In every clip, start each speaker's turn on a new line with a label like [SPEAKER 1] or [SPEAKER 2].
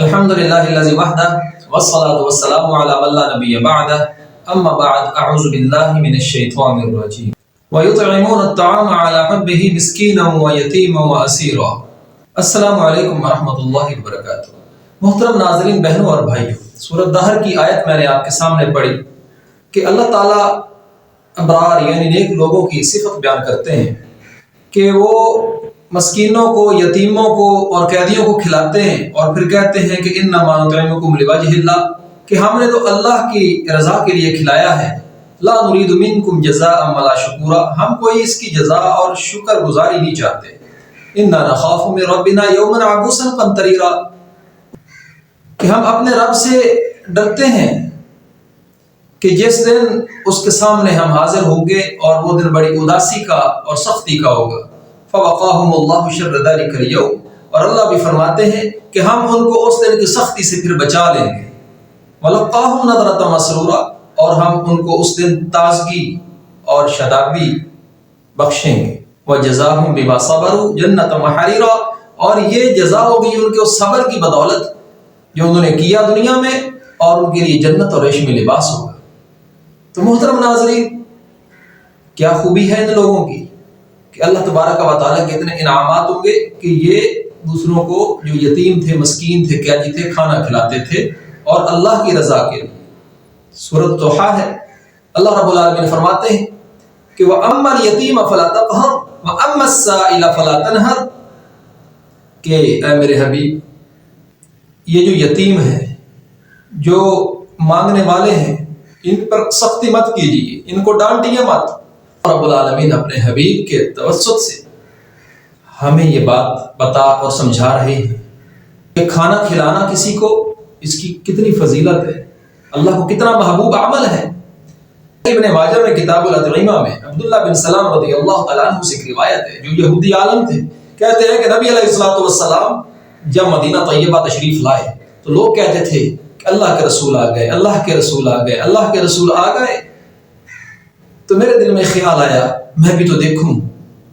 [SPEAKER 1] الحمد لله الذي وحده والصلاة والسلام على من لا نبي بعده أما بعد أعوذ بالله من الشيطان الرجيم ويطعمون الطعام على حبه مسكينا ويتيما وأسيرا السلام علیکم ورحمۃ اللہ وبرکاتہ. محترم ناظرین، بہنوں اور بھائیوں سورت دہر کی آیت میں نے آپ کے سامنے پڑھی کہ اللہ تعالیٰ ابرار یعنی نیک لوگوں کی صفت بیان کرتے ہیں کہ وہ مسکینوں کو، یتیموں کو اور قیدیوں کو کھلاتے ہیں اور پھر کہتے ہیں کہ ان نمانکم لواجہ اللہ کہ ہم نے تو اللہ کی رضا کے لیے کھلایا ہے۔ لا نرید منکم جزاء ولا شکورا، ہم کوئی اس کی جزا اور شکر گزاری نہیں چاہتے۔ ان نخاف من ربنا یوما عبوسا قمطریرا کہ ہم اپنے رب سے ڈرتے ہیں کہ جس دن اس کے سامنے ہم حاضر ہوں گے اور وہ دن بڑی اداسی کا اور سختی کا ہوگا۔ فوقاہم اللہ شر ذلک اليوم اور اللہ بھی فرماتے ہیں کہ ہم ان کو اس دن کی سختی سے پھر بچا لیں گے۔ ولقاہم نظرۃ مسرورا۔ اور ہم ان کو اس دن تازگی اور شدابی بخشیں گے۔ وہ جزاہم بما صبروا جنت محریرا اور یہ جزا ہوگی ان کے اس صبر کی بدولت جو انہوں نے کیا دنیا میں اور ان کے لیے جنت اور ریشمی لباس ہوگا۔ تو محترم ناظرین، کیا خوبی ہے ان لوگوں کی؟ کہ اللہ تبارک و تعالیٰ کے اتنے انعامات ہوں گے کہ یہ دوسروں کو جو یتیم تھے، مسکین تھے قیدی تھے، کھانا کھلاتے تھے اور اللہ کی رضا کے لیے۔ صورت توحا ہے۔ اللہ رب العالمین فرماتے ہیں کہ وہ امر یتیم فلا تقہر وہ ام السائل فلا تنہر کہ اے میرے حبیب، یہ جو یتیم ہے، جو مانگنے والے ہیں، ان پر سختی مت کیجیے، ان کو ڈانٹیے مت۔ رب العالمین اپنے حبیب کے توسط سے ہمیں یہ بات بتا اور سمجھا رہے ہیں کہ کھانا کھلانا کسی کو اس کی کتنی فضیلت ہے، اللہ کو کتنا محبوب عمل ہے۔ ابن ماجہ میں کتاب العطیمہ میں عبداللہ بن سلام رضی اللہ تعالیٰ عنہ سے ایک روایت ہے، جو یہودی عالم تھے۔ کہتے ہیں کہ نبی علیہ الصلوۃ والسلام جب مدینہ طیبہ تشریف لائے تو لوگ کہتے تھے کہ اللہ کے رسول آ گئے، اللہ کے رسول آ گئے، اللہ کے رسول آ گئے۔ تو میرے دل میں خیال آیا، میں بھی تو دیکھوں۔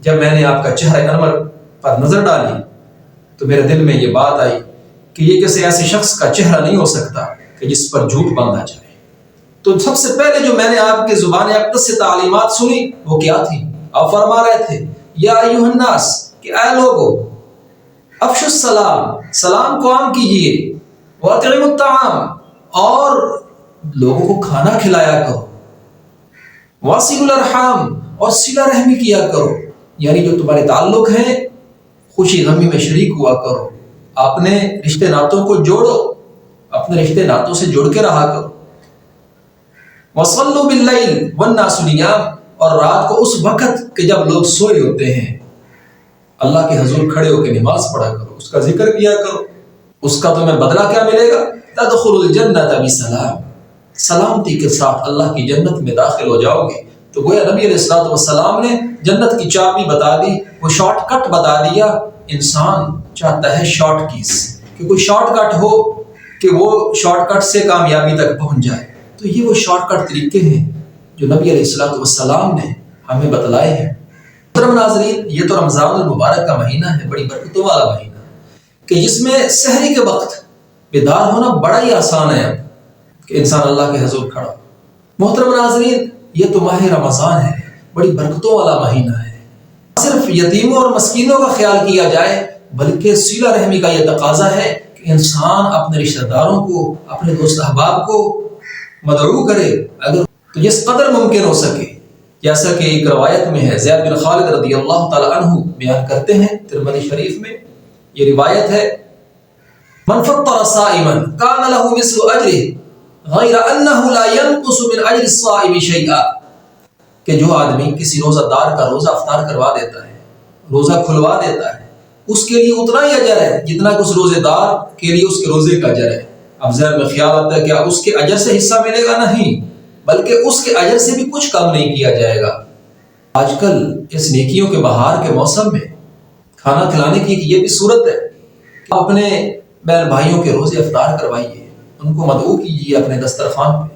[SPEAKER 1] جب میں نے آپ کا چہرہ انور پر نظر ڈالی، تو میرے دل میں یہ بات آئی کہ یہ کسی ایسے شخص کا چہرہ نہیں ہو سکتا کہ جس پر جھوٹ باندھا جائے۔ تو سب سے پہلے جو میں نے آپ کے زبان اقدس سے تعلیمات سنی، وہ کیا تھی؟ آپ فرما رہے تھے، یا الناس، کہ اے لوگو افش السلام، سلام کو عام کیجیے وَأَطْعِمُ الطَّعَامِ، اور لوگوں کو کھانا کھلایا کرو۔ واصل الارحام اور صلہ رحمی کیا کرو یعنی جو تمہارے تعلق ہیں خوشی غمی میں شریک ہوا کرو اپنے رشتے ناتوں کو جوڑو اپنے رشتے ناتوں سے جڑ کے رہا کرو وصلوا باللیل والناس نیام اور رات کو اس وقت کہ جب لوگ سوئے ہوتے ہیں اللہ کے حضور کھڑے ہو کے نماز پڑھا کرو، اس کا ذکر کیا کرو۔ اس کا تمہیں بدلہ کیا ملے گا؟ تدخل الجنت بسلام۔ سلامتی کے ساتھ اللہ کی جنت میں داخل ہو جاؤ گے۔ تو گویا نبی علیہ السلاۃ والسلام نے جنت کی چابی بتا دی، وہ شارٹ کٹ بتا دیا۔ انسان چاہتا ہے شارٹ کیز کہ کوئی شارٹ کٹ ہو کہ وہ شارٹ کٹ سے کامیابی تک پہنچ جائے۔ تو یہ وہ شارٹ کٹ طریقے ہیں جو نبی علیہ السلاۃ والسلام نے ہمیں بتلائے ہیں۔ محترم ناظرین، یہ تو رمضان المبارک کا مہینہ ہے، بڑی برکتوں والا مہینہ۔ کہ جس میں سحری کے وقت بیدار ہونا بڑا ہی آسان ہے۔ اب کہ انسان اللہ کے حضور کھڑا محترم ناظرین، یہ تو ماہ رمضان ہے، بڑی برکتوں والا مہینہ ہے۔ صرف یتیموں اور مسکینوں کا خیال کیا جائے، بلکہ سیلا رحمی کا یہ تقاضا ہے کہ انسان اپنے رشتہ داروں کو، اپنے دوست احباب کو مدعو کرے۔ اگر تو جس قدر ممکن ہو سکے، جیسا کہ ایک روایت میں ہے، زید بن خالد رضی اللہ تعالی عنہ بیان کرتے ہیں ترمذی شریف میں۔ یہ روایت ہے، من فطر صائما كان له مثل اجره غیر انه لا ينقص من اجر الصائم شيئا کہ جو آدمی کسی روزہ دار کا روزہ افطار کروا دیتا ہے، روزہ کھلوا دیتا ہے، اس کے لیے اتنا ہی اجر ہے جتنا کہ اس روزے دار کے لیے اس کے روزے کا اجر ہے۔ اب ذہن میں خیال آتا ہے کیا اس کے اجر سے حصہ ملے گا؟ نہیں، بلکہ اس کے اجر سے بھی کچھ کم نہیں کیا جائے گا۔ آج کل اس نیکیوں کے بہار کے موسم میں کھانا کھلانے کی یہ بھی صورت ہے اپنے بہن بھائیوں کے روزے افطار کروائیے۔ ان کو مدعو کیجیے اپنے دسترخوان پہ۔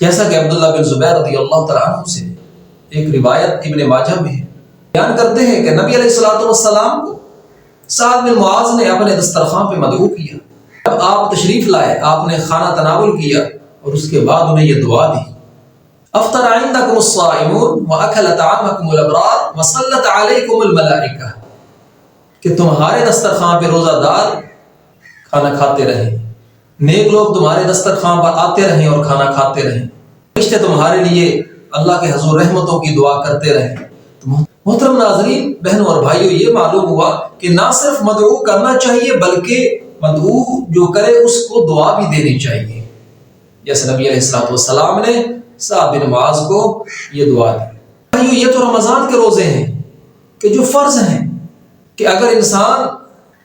[SPEAKER 1] جیسا کہ عبداللہ بن زبیر رضی اللہ تعالیٰ عنہ سے ایک روایت ابن ماجہ میں ہے۔ بیان کرتے ہیں کہ نبی علیہ السلاۃ والسلام کو سعد بن معاذ نے اپنے دسترخوان پہ مدعو کیا۔ جب آپ تشریف لائے، آپ نے کھانا تناول کیا اور اس کے بعد انہیں یہ دعا دی۔ افطر عندكم الصائمون واكل طعامكم الابرار وصلت عليكم الملائکہ۔ کہ تمہارے دسترخوان پہ روزہ دار کھانا کھاتے رہیں نیک لوگ تمہارے دسترخوان پر آتے رہیں اور کھانا کھاتے رہیں۔ رشتے تمہارے لیے اللہ کے حضور رحمتوں کی دعا کرتے رہیں۔ محترم ناظرین، بہنوں اور بھائیوں، یہ معلوم ہوا کہ نہ صرف مدعو کرنا چاہیے، بلکہ مدعو جو کرے اس کو دعا بھی دینی چاہیے۔ جیسے نبی علیہ السلام والسلام نے صاحب بن معاذ کو یہ دعا دی۔ بھائیو، یہ تو رمضان کے روزے ہیں کہ جو فرض ہیں کہ اگر انسان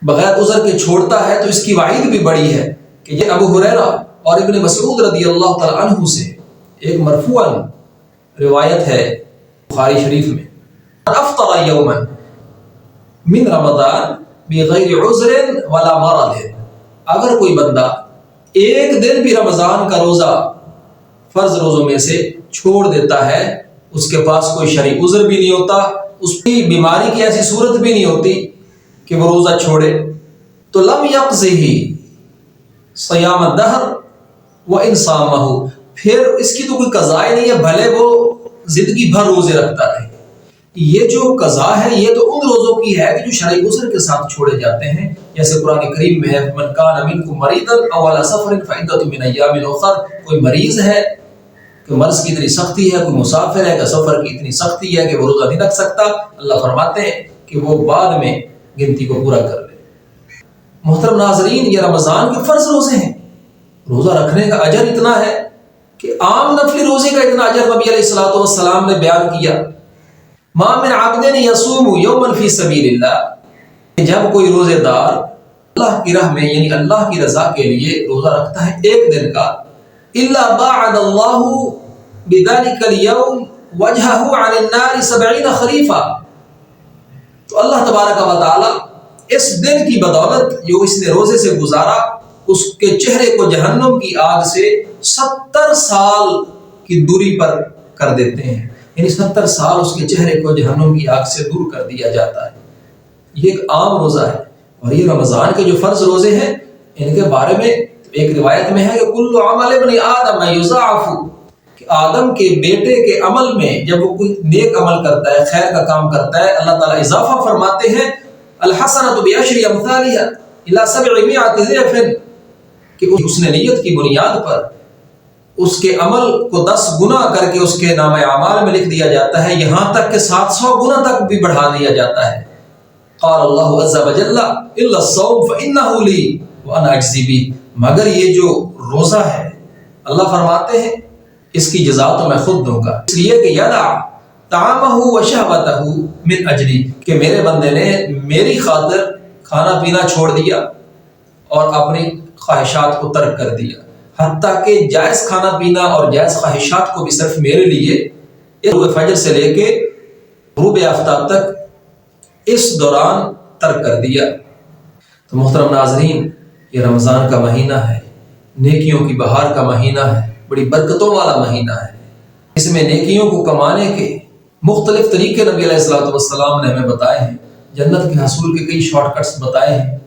[SPEAKER 1] بغیر عذر کے چھوڑتا ہے تو اس کی وعید بھی بڑی ہے۔ کہ یہ ابو حریرہ اور ابن مسعود رضی اللہ تعالی عنہ سے ایک مرفوعا روایت ہے بخاری شریف میں۔ افطر یوما من رمضان بغیر عذر ولا مرض. اگر کوئی بندہ ایک دن بھی رمضان کا روزہ فرض روزوں میں سے چھوڑ دیتا ہے، اس کے پاس کوئی شرعی عذر بھی نہیں ہوتا، اس کی بیماری کی ایسی صورت بھی نہیں ہوتی کہ وہ روزہ چھوڑے، تو لم یقضی سیام دہر و انسان پھر اس کی تو کوئی قضاء نہیں ہے، بھلے وہ زندگی بھر روزے رکھتا رہے۔ یہ جو قضا ہے، یہ تو ان روزوں کی ہے کہ جو شرعی غسل کے ساتھ چھوڑے جاتے ہیں۔ جیسے قرآن کریم میں ہے، من کان منکم مریضا او علی سفر فعدۃ من ایام اخر کوئی مریض ہے کہ مرض کی اتنی سختی ہے، کوئی مسافر ہے کہ سفر کی اتنی سختی ہے کہ وہ روزہ نہیں رکھ سکتا۔ اللہ فرماتے ہیں کہ وہ بعد میں گنتی کو پورا کر لے۔ محترم ناظرین، یہ رمضان کے فرض روزے ہیں۔ روزہ رکھنے کا اجر اتنا ہے کہ عام نفلی روزے کا اتنا اجر نبی علیہ الصلوۃ والسلام نے بیان کیا۔ ما من عبد یصوم یوما فی سبیل اللہ جب کوئی روزے دار اللہ کی راہ میں یعنی اللہ کی رضا کے لیے روزہ رکھتا ہے ایک دن کا، الا باعد اللہ بذلك اليوم وجهه عن النار 70 خریفہ تو اللہ تبارک و تعالی اس دن کی بدولت جو اس نے روزے سے گزارا، اس کے چہرے کو جہنم کی آگ سے ستر سال کی دوری پر کر دیتے ہیں۔ یعنی ستر سال اس کے چہرے کو جہنم کی آگ سے دور کر دیا جاتا ہے۔ یہ ایک عام روزہ ہے۔ اور یہ رمضان کے جو فرض روزے ہیں، ان کے بارے میں ایک روایت میں ہے کہ کل عمل ابن آدم یضاعف کہ آدم کے بیٹے کے عمل میں جب وہ کوئی نیک عمل کرتا ہے، خیر کا کام کرتا ہے، اللہ تعالیٰ اضافہ فرماتے ہیں الحسنۃ بعشر امثالها الى 700 ضعف، کہ اس نے نیت کی بنیاد پر اس کے عمل کو دس گنا کر کے اس کے نام اعمال میں لکھ دیا جاتا ہے، یہاں تک کہ سات سو گنا تک بھی بڑھا دیا جاتا ہے۔ قال اللہ عز و جل الا الصوم فانه لي وانا اجزي به مگر یہ جو روزہ ہے، اللہ فرماتے ہیں، اس کی جزا تو میں خود دوں گا۔ اس لیے کہ یدا طعامه وشهوته من اجلی، کہ میرے بندے نے میری خاطر کھانا پینا چھوڑ دیا اور اپنی خواہشات کو ترک کر دیا۔ حتیٰ کہ جائز کھانا پینا اور جائز خواہشات کو بھی صرف میرے لیے فجر سے لے کے غروب آفتاب تک اس دوران ترک کر دیا۔ تو محترم ناظرین، یہ رمضان کا مہینہ ہے، نیکیوں کی بہار کا مہینہ ہے، بڑی برکتوں والا مہینہ ہے۔ اس میں نیکیوں کو کمانے کے مختلف طریقے نبی علیہ السلاۃ والسلام نے ہمیں بتائے ہیں۔ جنت کے حصول کے کئی شارٹ کٹس بتائے ہیں۔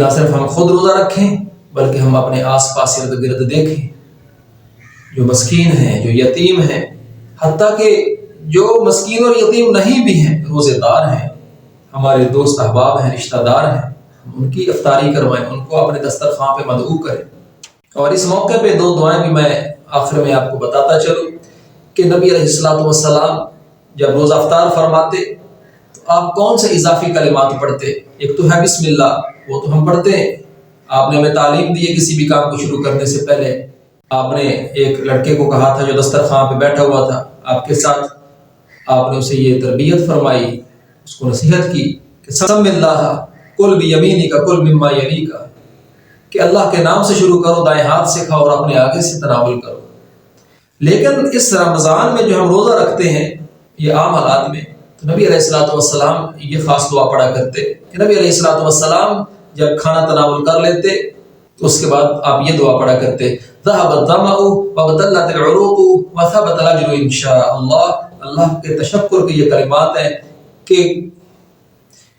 [SPEAKER 1] نہ صرف ہم خود روزہ رکھیں، بلکہ ہم اپنے آس پاس ارد گرد دیکھیں۔ جو مسکین ہیں، جو یتیم ہیں، حتیٰ کہ جو مسکین اور یتیم نہیں بھی ہیں، روزے دار ہیں۔ ہمارے دوست احباب ہیں، رشتہ دار ہیں۔ ہم ان کی افطاری کروائیں، ان کو اپنے دسترخوان پہ مدعو کریں۔ اور اس موقع پہ دو دعائیں بھی میں آخر میں آپ کو بتاتا چلوں کہ نبی علیہ السلاۃ والسلام جب روزہ افطار فرماتے، تو آپ کون سے اضافی کلمات پڑھتے؟ ایک تو ہے بسم اللہ، وہ تو ہم پڑھتے ہیں۔ آپ نے ہمیں تعلیم دی ہے کسی بھی کام کو شروع کرنے سے پہلے۔ آپ نے ایک لڑکے کو کہا تھا جو دسترخوان پہ بیٹھا ہوا تھا، آپ کے ساتھ۔ آپ نے اسے یہ تربیت فرمائی، اس کو نصیحت کی کہ سم اللہ کل بھی یمینی کا کل مما یعنی کا کہ اللہ کے نام سے شروع کرو، دائیں ہاتھ سے کھاؤ اور اپنے آگے سے تناول کرو۔ لیکن اس رمضان میں جو ہم روزہ رکھتے ہیں یہ عام حالات میں تو نبی علیہ السلاۃ والسلام یہ خاص دعا پڑھا کرتے کہ نبی علیہ السلاۃ والسلام جب کھانا تناول کر لیتے تو اس کے بعد آپ یہ دعا پڑھا کرتے ذهب الظمأ وبدلت العروق وثبت الاجر ان شاء اللہ۔ اللہ کے تشکر کے یہ کلمات ہیں کہ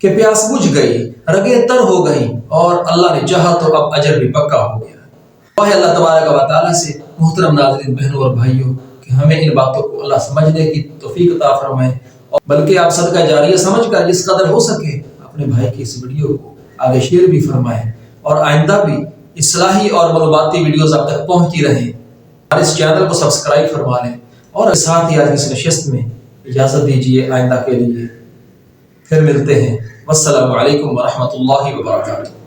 [SPEAKER 1] کہ پیاس بجھ گئی، رگیں تر ہو گئیں اور اللہ نے چاہا تو اب اجر بھی پکا ہو گیا۔ اللہ تبارک و تعالیٰ سے، محترم ناظرین، بہنوں اور بھائیوں کہ ہمیں ان باتوں کو اللہ سمجھنے کی توفیق عطا فرمائے اور بلکہ آپ صدقہ جاریہ سمجھ کر جس قدر ہو سکے اپنے بھائی کی اس ویڈیو کو آگے شیئر بھی فرمائیں اور آئندہ بھی اصلاحی اور معلوماتی ویڈیوز آپ تک پہنچتی رہیں اور اس چینل کو سبسکرائب فرما لیں اور ساتھ ہی آج اس نشست میں اجازت دیجیے آئندہ کے لیے پھر ملتے ہیں والسلام علیکم ورحمۃ اللہ وبرکاتہ